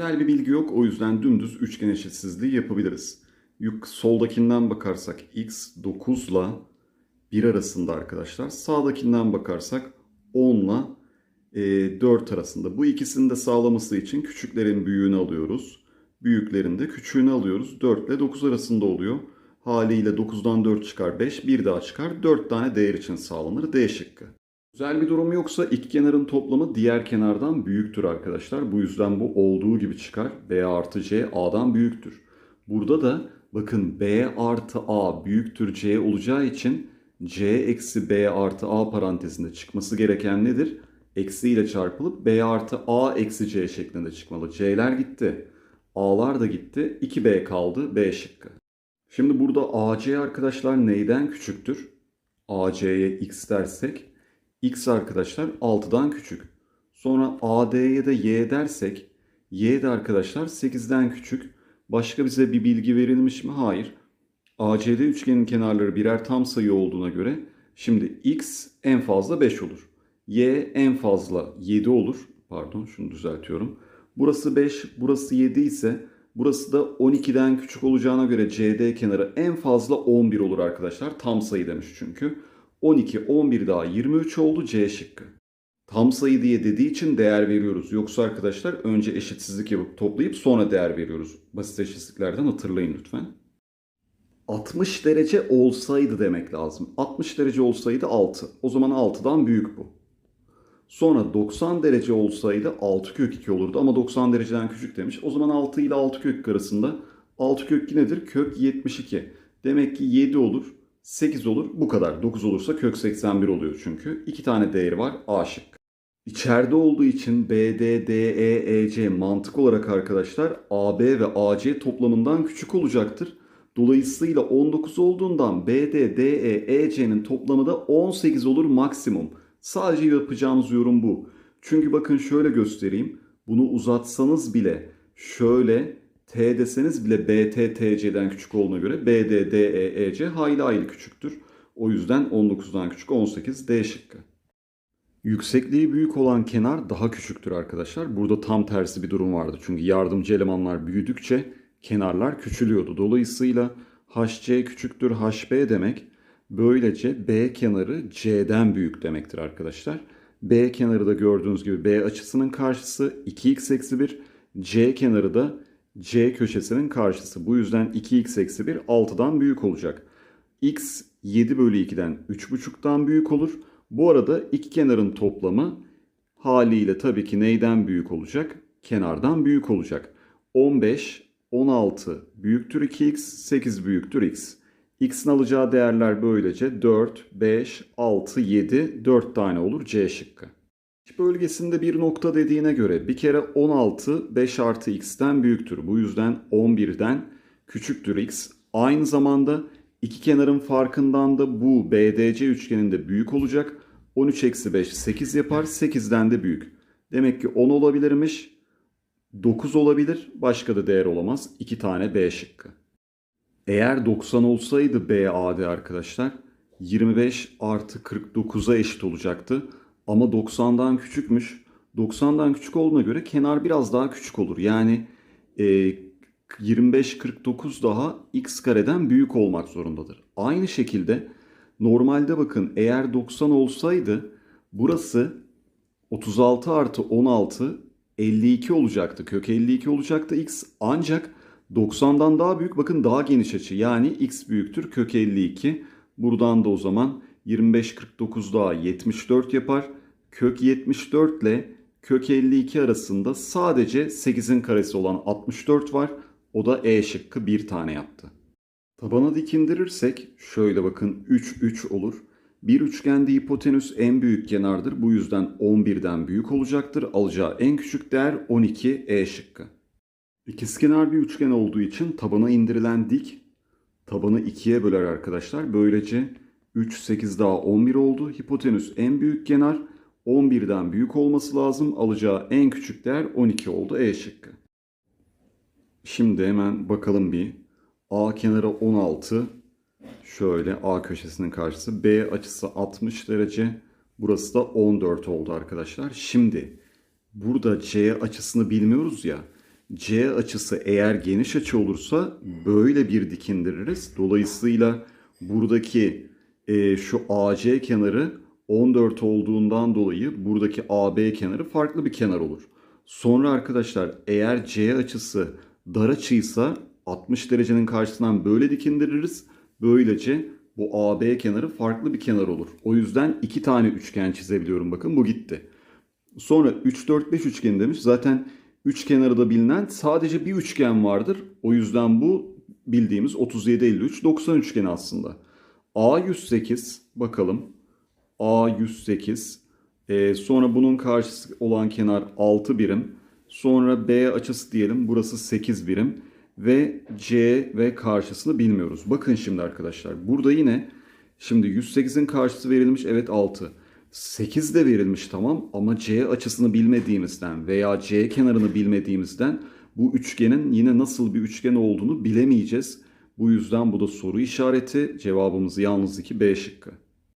Güzel bir bilgi yok o yüzden dümdüz üçgen eşitsizliği yapabiliriz. Yuk soldakinden bakarsak x 9 ile 1 arasında arkadaşlar. Sağdakinden bakarsak 10 ile e, 4 arasında. Bu ikisini de sağlaması için küçüklerin büyüğünü alıyoruz. Büyüklerin de küçüğünü alıyoruz. 4 ile 9 arasında oluyor. Haliyle 9'dan 4 çıkar 5, bir daha çıkar. 4 tane değer için sağlanır. D şıkkı. Güzel bir durum yoksa iki kenarın toplamı diğer kenardan büyüktür arkadaşlar. Bu yüzden bu olduğu gibi çıkar. B artı C A'dan büyüktür. Burada da bakın B artı A büyüktür C olacağı için C eksi B artı A parantezinde çıkması gereken nedir? Eksi ile çarpılıp B artı A eksi C şeklinde çıkmalı. C'ler gitti. A'lar da gitti. 2B kaldı. B şıkkı. Şimdi burada AC arkadaşlar neyden küçüktür? AC'ye x dersek x arkadaşlar 6'dan küçük. Sonra AD'ye de y dersek y de arkadaşlar 8'den küçük. Başka bize bir bilgi verilmiş mi? Hayır. ACD üçgenin kenarları birer tam sayı olduğuna göre şimdi x en fazla 5 olur. Y en fazla 7 olur. Pardon şunu düzeltiyorum. Burası 5, burası 7 ise burası da 12'den küçük olacağına göre CD kenarı en fazla 11 olur arkadaşlar. Tam sayı demiş çünkü. 12, 11 daha 23 oldu C şıkkı. Tam sayı diye dediği için değer veriyoruz. Yoksa arkadaşlar önce eşitsizlik yapıp toplayıp sonra değer veriyoruz. Basit eşitsizliklerden hatırlayın lütfen. 60 derece olsaydı demek lazım. 60 derece olsaydı 6. O zaman 6'dan büyük bu. Sonra 90 derece olsaydı 6 kök 2 olurdu ama 90 dereceden küçük demiş. O zaman 6 ile 6 kök arasında 6 kök 2 nedir? Kök 72. Demek ki 7 olur, 8 olur. Bu kadar. 9 olursa kök 81 oluyor çünkü. 2 tane değeri var. A şık. İçeride olduğu için B, D, D, E, E, mantık olarak arkadaşlar AB ve AC toplamından küçük olacaktır. Dolayısıyla 19 olduğundan B, D, D, E, toplamı da 18 olur maksimum. Sadece yapacağımız yorum bu. Çünkü bakın şöyle göstereyim. Bunu uzatsanız bile şöyle T deseniz bile BT TC'den küçük olduğuna göre BD DE EC hayli hayli küçüktür. O yüzden 19'dan küçük 18 D şıkkı. Yüksekliği büyük olan kenar daha küçüktür arkadaşlar. Burada tam tersi bir durum vardı. Çünkü yardımcı elemanlar büyüdükçe kenarlar küçülüyordu. Dolayısıyla HC küçüktür HB demek. Böylece B kenarı C'den büyük demektir arkadaşlar. B kenarı da gördüğünüz gibi B açısının karşısı 2x eksi 1. C kenarı da C köşesinin karşısı. Bu yüzden 2x eksi 1 6'dan büyük olacak. X 7 bölü 2'den 3,5'tan büyük olur. Bu arada iki kenarın toplamı haliyle tabii ki neyden büyük olacak? Kenardan büyük olacak. 15, 16 büyüktür 2x, 8 büyüktür x. x'in alacağı değerler böylece 4, 5, 6, 7, 4 tane olur C şıkkı. Bölgesinde bir nokta dediğine göre bir kere 16 5 artı x'ten büyüktür. Bu yüzden 11'den küçüktür x. Aynı zamanda iki kenarın farkından da bu BDC üçgeninde büyük olacak. 13 eksi 5 8 yapar. 8'den de büyük. Demek ki 10 olabilirmiş. 9 olabilir. Başka da değer olamaz. 2 tane B şıkkı. Eğer 90 olsaydı BAD arkadaşlar 25 artı 49'a eşit olacaktı. Ama 90'dan küçükmüş. 90'dan küçük olduğuna göre kenar biraz daha küçük olur. Yani e, 25-49 daha x kareden büyük olmak zorundadır. Aynı şekilde normalde bakın eğer 90 olsaydı burası 36 artı 16 52 olacaktı. Kök 52 olacaktı x ancak 90'dan daha büyük bakın daha geniş açı yani x büyüktür kök 52. Buradan da o zaman 25-49 daha 74 yapar. Kök 74 ile kök 52 arasında sadece 8'in karesi olan 64 var. O da E şıkkı bir tane yaptı. Tabana dikindirirsek şöyle bakın 3 3 olur. Bir üçgende hipotenüs en büyük kenardır. Bu yüzden 11'den büyük olacaktır. Alacağı en küçük değer 12 E şıkkı. İkizkenar bir üçgen olduğu için tabana indirilen dik tabanı 2'ye böler arkadaşlar. Böylece 3 8 daha 11 oldu. Hipotenüs en büyük kenar 11'den büyük olması lazım. Alacağı en küçük değer 12 oldu. E şıkkı. Şimdi hemen bakalım bir. A kenarı 16. Şöyle A köşesinin karşısı. B açısı 60 derece. Burası da 14 oldu arkadaşlar. Şimdi burada C açısını bilmiyoruz ya. C açısı eğer geniş açı olursa böyle bir dik indiririz. Dolayısıyla buradaki e, şu AC kenarı 14 olduğundan dolayı buradaki AB kenarı farklı bir kenar olur. Sonra arkadaşlar eğer C açısı dar açıysa 60 derecenin karşısından böyle dik indiririz. Böylece bu AB kenarı farklı bir kenar olur. O yüzden iki tane üçgen çizebiliyorum. Bakın bu gitti. Sonra 3, 4, 5 üçgeni demiş. Zaten üç kenarı da bilinen sadece bir üçgen vardır. O yüzden bu bildiğimiz 37, 53, 90 üçgeni aslında. A 108 bakalım. A 108. Ee, sonra bunun karşısı olan kenar 6 birim. Sonra B açısı diyelim. Burası 8 birim. Ve C ve karşısını bilmiyoruz. Bakın şimdi arkadaşlar. Burada yine şimdi 108'in karşısı verilmiş. Evet 6. 8 de verilmiş tamam ama C açısını bilmediğimizden veya C kenarını bilmediğimizden bu üçgenin yine nasıl bir üçgen olduğunu bilemeyeceğiz. Bu yüzden bu da soru işareti. Cevabımız yalnız 2 B şıkkı.